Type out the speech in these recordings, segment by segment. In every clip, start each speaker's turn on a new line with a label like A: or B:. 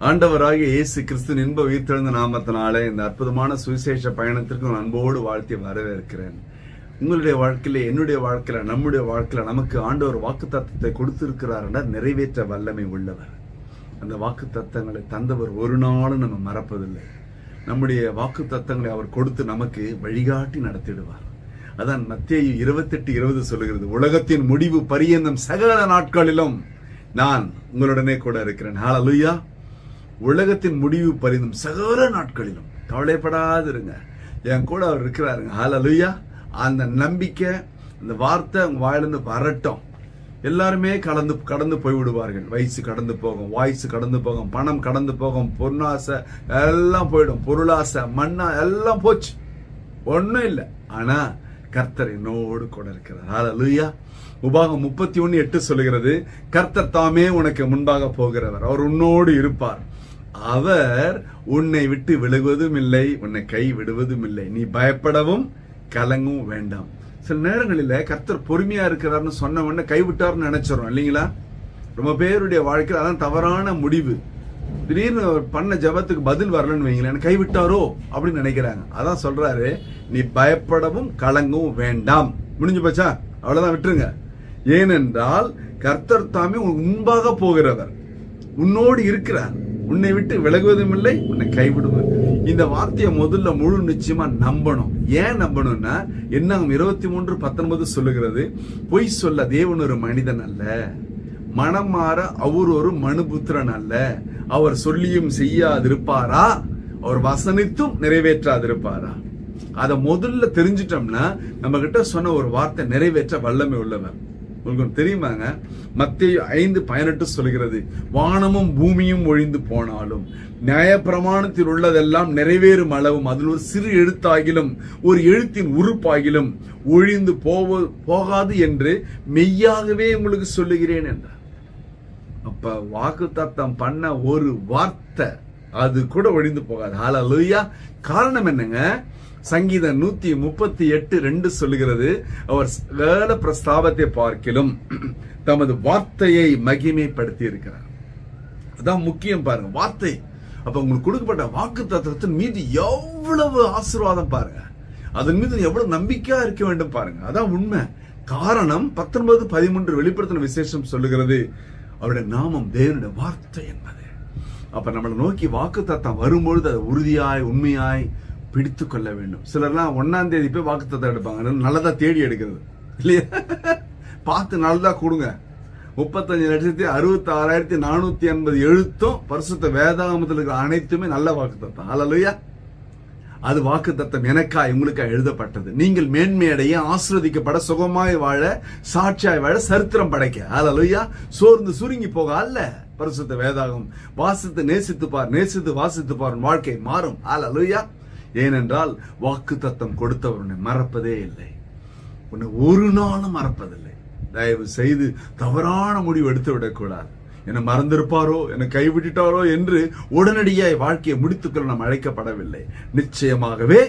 A: ஆண்டவராக இயேசு கிறிஸ்து இன்ப உயிர்த்தெழுந்த நாமத்தினாலே இந்த அற்புதமான சுவிசேஷ பயணத்திற்கு நான் அன்போடு வாழ்த்தி வரவேற்கிறேன். உங்களுடைய வாழ்க்கையில என்னுடைய வாழ்க்கையில நம்முடைய வாழ்க்கையில நமக்கு ஆண்டவர் வாக்கு தத்துவத்தை கொடுத்திருக்கிறார்னா என்றால் நிறைவேற்ற வல்லமை உள்ளவர். அந்த வாக்கு தத்தங்களை தந்தவர் ஒரு நாளும் நம்ம மறப்பதில்லை. நம்முடைய வாக்கு தத்தங்களை அவர் கொடுத்து நமக்கு வழிகாட்டி நடத்திடுவார். அதான் மத்திய இருபத்தெட்டு இருபது சொல்லுகிறது உலகத்தின் முடிவு பரியந்தம் சகல நாட்களிலும் நான் உங்களுடனே கூட இருக்கிறேன். ஹalleluya. உலகத்தின் முடிவு பரிந்தும் சகல நாட்களிலும். கவலைப்படாதிருங்க. என் கூட அவர் இருக்கிறாருங்க. ஹலலுயா அந்த நம்பிக்கை அந்த வார்த்தை உங்க வாயிலிருந்து வரட்டும். எல்லாருமே கலந்து கடந்து போய் விடுவார்கள் வயசு கடந்து போகும் வாய்ஸ் கடந்து போகும் பணம் கடந்து போகும் பொன்னாசை எல்லாம் போயிடும். பொருளாசை மண்ணா எல்லாம் போச்சு. ஒன்றும் இல்லை. ஆனால் கர்த்தர் என்னோடு கூட இருக்கிறார். ஹalleluya உபாகம் முப்பத்தி ஒன்று எட்டு சொல்லுகிறது கர்த்தர் தாமே உனக்கு முன்பாக போகிறவர். அவர் உன்னோடு இருப்பார். அவர் உன்னை விட்டு விலகுவதும் இல்லை உன்னை கை விடுவதும் இல்லை நீ பயப்படவும் கலங்கவும் வேண்டாம். சில நேரங்களில் கர்த்தர் பொறுமையா இருக்கிறார்னு சொன்ன உடனே கைவிட்டார்னு நினைச்சிடறோம் இல்லைங்களா? ரொம்ப பேருடைய வாழ்க்கையில் அதான் தவறான முடிவு. திடீர்னு அவர் பண்ண ஜெபத்துக்கு பதில் வரலன்னு வைங்களேன் கைவிட்டாரோ அப்படின்னு நினைக்கிறாங்க. அதான் சொல்றாரு நீ பயப்படவும் கலங்கவும் வேண்டாம். முடிஞ்சு போச்சா? அவ்வளவுதான் விட்டுருங்க. ஏனென்றால் கர்த்தர் தாமே உன் முன்பாக போகிறவர். உன்னோடு இருக்கிறார். உன்னை விட்டு விலகுவதும் இல்லை உன்னை கைவிடுவது இந்த வார்த்தையை முதல்ல முழு நிச்சயமா நம்பணும். ஏன் நம்பணும்னா என்ன இருபத்தி மூன்று பத்தொன்பது சொல்லுகிறது பொய் சொல்ல தேவன் ஒரு மனிதன் அல்ல. மனம் மாற அவர் ஒரு மனுபுத்திரன் அல்ல. அவர் சொல்லியும் செய்யாதிருப்பாரா? அவர் வசனித்தும் நிறைவேற்றாதிருப்பாரா? அதை முதல்ல தெரிஞ்சிட்டோம்னா நம்ம கிட்ட சொன்ன ஒரு வார்த்தை நிறைவேற்ற வல்லமை உள்ளவர் உங்களுக்கு தெரியுமாங்க? மத்திய ஐந்து பதினெட்டு சொல்கிறது வானமும் பூமியும் ஒழிந்து போனாலும் நியாயப்பிரமாணத்தில் உள்ளதெல்லாம் நிறைவேறும் அளவும் அதில் ஒரு சிறு எழுத்தாகிலும் ஒரு எழுத்தின் உறுப்பாகிலும் ஒழிந்து போவ போகாது என்று மெய்யாகவே உங்களுக்கு சொல்லுகிறேன் என்றார். அப்ப வாக்கு தத்தம் பண்ண ஒரு வார்த்தை அது கூட ஒழிந்து போகாது. ஹalleluya காரணம் என்னங்க? சங்கீதம் நூத்தி முப்பத்தி எட்டு ரெண்டு சொல்லுகிறது அவர் வேல பிரஸ்தாபத்தை பார்க்கிலும் தமது வார்த்தையை மகிமைப்படுத்தி இருக்கிறார் அதான் முக்கியம் பாருங்க வார்த்தை. அப்ப உங்களுக்கு கொடுக்கப்பட்ட வாக்கு தத்துவத்தின் மீது எவ்வளவு ஆசீர்வாதம் பாருங்க. அதன் மீது எவ்வளவு நம்பிக்கையா இருக்க வேண்டும் பாருங்க. அதான் உண்மை. காரணம் பத்தொன்பது பதிமூன்று வெளிப்படுத்தின விசேஷம் சொல்லுகிறது அவருடைய நாமம் தேவனுடைய வார்த்தை என்பது. அப்ப நம்மளை நோக்கி வாக்கு தத்தம் வரும்பொழுது அதை உறுதியாய் உண்மையாய் பிடித்து கொள்ள வேண்டும். சிலர்லாம் ஒன்னாம் தேதி போய் வாக்கு தத்தம் எடுப்பாங்க. நல்லதா தேடி எடுக்கிறது. இல்லையா? பார்த்து நல்லதா கொடுங்க. முப்பத்தஞ்சு லட்சத்தி அறுபத்தி ஆறாயிரத்தி நானூத்தி எண்பது எழுத்தும் பரிசுத்த வேதாமத்தில் இருக்கிற அனைத்துமே நல்ல வாக்கு தத்தம். அல்லையா அது வாக்கு தத்தம் எனக்காய் உங்களுக்காக எழுதப்பட்டது. நீங்கள் மேன்மையடைய ஆசிர்வதிக்கப்பட சுகமாய் வாழ சாட்சியாய் வாழ சரித்திரம் படைக்க. அல்லையா சோர்ந்து சுருங்கி போக அல்ல பரிசுத்த வேதாகம். வாசித்து நேசித்து பார் நேசித்து வாசித்து பார் வாழ்க்கை மாறும். ஏனென்றால் வாக்கு தத்தம் கொடுத்தவர் உன்னை மறப்பதே இல்லை. உன்னை ஒரு நாளும் மறப்பதில்லை. தயவு செய்து தவறான முடிவு எடுத்து விடக்கூடாது. என்னை மறந்திருப்பாரோ என்னை கைவிட்டுட்டாரோ என்று உடனடியாய் வாழ்க்கையை முடித்துக்கொள்ள நாம் அழைக்கப்படவில்லை. நிச்சயமாகவே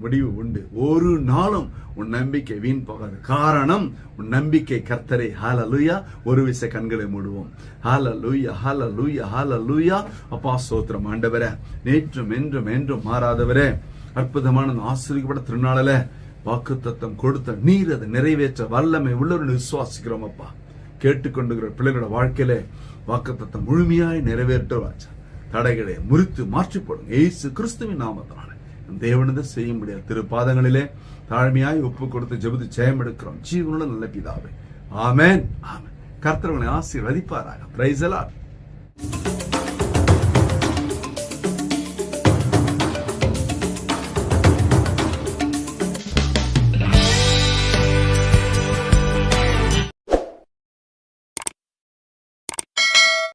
A: முடிவு உண்டு. ஒரு நாளும் உன் நம்பிக்கை வீண் போகாது. காரணம் உன் நம்பிக்கை கர்த்தரை. ஹால லூயா ஒரு விசை கண்களை மூடுவோம். ஹால லூயா ஹால லூயா ஹால லூயா அப்பா சோத்திரம் ஆண்டவரே. நேற்றும் என்றும் என்றும் மாறாதவரே. அற்புதமான ஆசிரியப்பட திருநாளில வாக்கு தத்தம் கொடுத்த நீர் அதை நிறைவேற்ற வல்லமை உள்ளவர்கள் விசுவாசிக்கிறோம் அப்பா. கேட்டுக்கொண்டுகிற பிள்ளைகளோட வாழ்க்கையில வாக்கு தத்தம் முழுமையாய் நிறைவேற்றுவாச்சா தடைகளை முறித்து மாற்றி போடுங்க ஏசு கிறிஸ்துவின் நாமத்தான் தேவனது செய்ய முடியாது திருப்பாதங்களிலே தாழ்மையாய் ஒப்பு கொடுத்து ஜெபத்து ஜெயம் எடுக்கிறோம். ஜீவனுள்ள நல்ல பிதாவே. ஆமேன். ஆமேன். கர்த்தவங்களை ஆசீர்வதிப்பாராக. பிரைஸ்